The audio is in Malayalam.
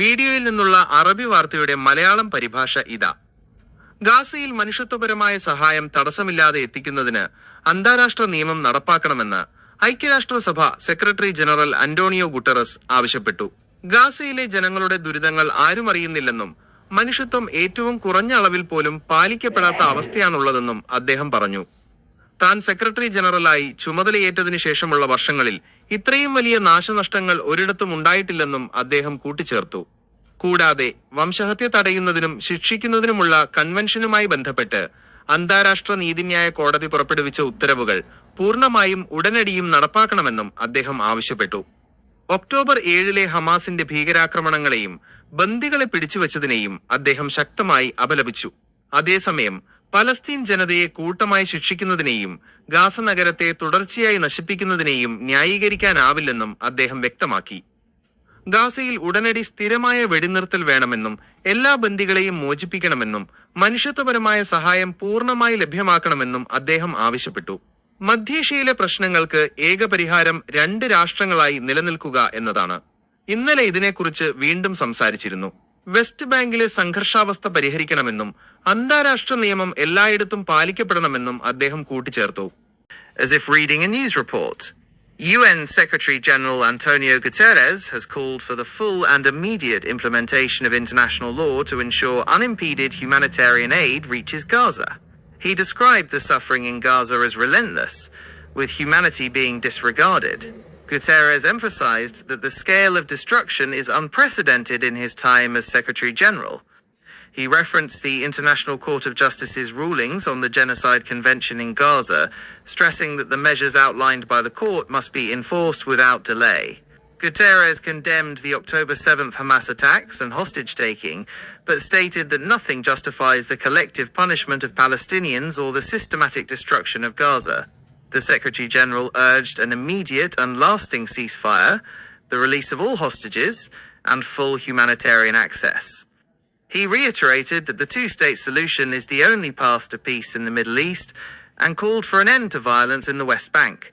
വീഡിയോയിൽ നിന്നുള്ള അറബി വാർത്തയുടെ മലയാളം പരിഭാഷ ഇതാ. ഗാസയിൽ മനുഷ്യത്വപരമായ സഹായം തടസ്സമില്ലാതെ എത്തിക്കുന്നതിന് അന്താരാഷ്ട്ര നിയമം നടപ്പാക്കണമെന്ന് ഐക്യരാഷ്ട്രസഭ സെക്രട്ടറി ജനറൽ അന്റോണിയോ ഗുട്ടറസ് ആവശ്യപ്പെട്ടു. ഗാസയിലെ ജനങ്ങളുടെ ദുരിതങ്ങൾ ആരും അറിയുന്നില്ലെന്നും മനുഷ്യത്വം ഏറ്റവും കുറഞ്ഞ അളവിൽ പോലും പാലിക്കപ്പെടാത്ത അവസ്ഥയാണുള്ളതെന്നും അദ്ദേഹം പറഞ്ഞു. താൻ സെക്രട്ടറി ജനറലായി ചുമതലയേറ്റതിനു ശേഷമുള്ള വർഷങ്ങളിൽ ഇത്രയും വലിയ നാശനഷ്ടങ്ങൾ ഒരിടത്തും ഉണ്ടായിട്ടില്ലെന്നും അദ്ദേഹം കൂട്ടിച്ചേർത്തു. കൂടാതെ വംശഹത്യ തടയുന്നതിനും ശിക്ഷിക്കുന്നതിനുമുള്ള കൺവെൻഷനുമായി ബന്ധപ്പെട്ട് അന്താരാഷ്ട്ര നീതിന്യായ കോടതി പുറപ്പെടുവിച്ച ഉത്തരവുകൾ പൂർണമായും ഉടനടിയും നടപ്പാക്കണമെന്നും അദ്ദേഹം ആവശ്യപ്പെട്ടു. ഒക്ടോബർ ഏഴിലെ ഹമാസിന്റെ ഭീകരാക്രമണങ്ങളെയും ബന്ദികളെ പിടിച്ചുവച്ചതിനെയും അദ്ദേഹം ശക്തമായി അപലപിച്ചു. അതേസമയം പലസ്തീൻ ജനതയെ കൂട്ടമായി ശിക്ഷിക്കുന്നതിനെയും ഗാസ നഗരത്തെ തുടർച്ചയായി നശിപ്പിക്കുന്നതിനെയും ന്യായീകരിക്കാനാവില്ലെന്നും അദ്ദേഹം വ്യക്തമാക്കി. ഗാസയിൽ ഉടനടി സ്ഥിരമായ വെടിനിർത്തൽ വേണമെന്നും എല്ലാ ബന്ദികളെയും മോചിപ്പിക്കണമെന്നും മനുഷ്യത്വപരമായ സഹായം പൂർണമായി ലഭ്യമാക്കണമെന്നും അദ്ദേഹം ആവശ്യപ്പെട്ടു. മധ്യേഷ്യയിലെ പ്രശ്നങ്ങൾക്ക് ഏക പരിഹാരം രണ്ട് രാഷ്ട്രങ്ങളായി നിലനിൽക്കുക എന്നതാണ്. ഇന്നലെ ഇതിനെക്കുറിച്ച് വീണ്ടും സംസാരിച്ചിരുന്നു. വെസ്റ്റ് ബാങ്കിലെ സംഘർഷാവസ്ഥ പരിഹരിക്കണമെന്നും അന്താരാഷ്ട്ര നിയമം എല്ലായിടത്തും പാലിക്കപ്പെടണമെന്നും അദ്ദേഹം കൂട്ടിച്ചേർത്തു As if reading a news report. UN Secretary General Antonio Guterres has called for the full and immediate implementation of international law to ensure unimpeded humanitarian aid reaches Gaza. He described the suffering in Gaza as relentless, with humanity being disregarded. Guterres emphasized that the scale of destruction is unprecedented in his time as Secretary General. He referenced the International Court of Justice's rulings on the Genocide Convention in Gaza, stressing that the measures outlined by the court must be enforced without delay. Guterres condemned the October 7th Hamas attacks and hostage taking, but stated that nothing justifies the collective punishment of Palestinians or the systematic destruction of Gaza. The Secretary General urged an immediate and lasting ceasefire, the release of all hostages, and full humanitarian access. He reiterated that the two state solution is the only path to peace in the Middle East and called for an end to violence in the West Bank,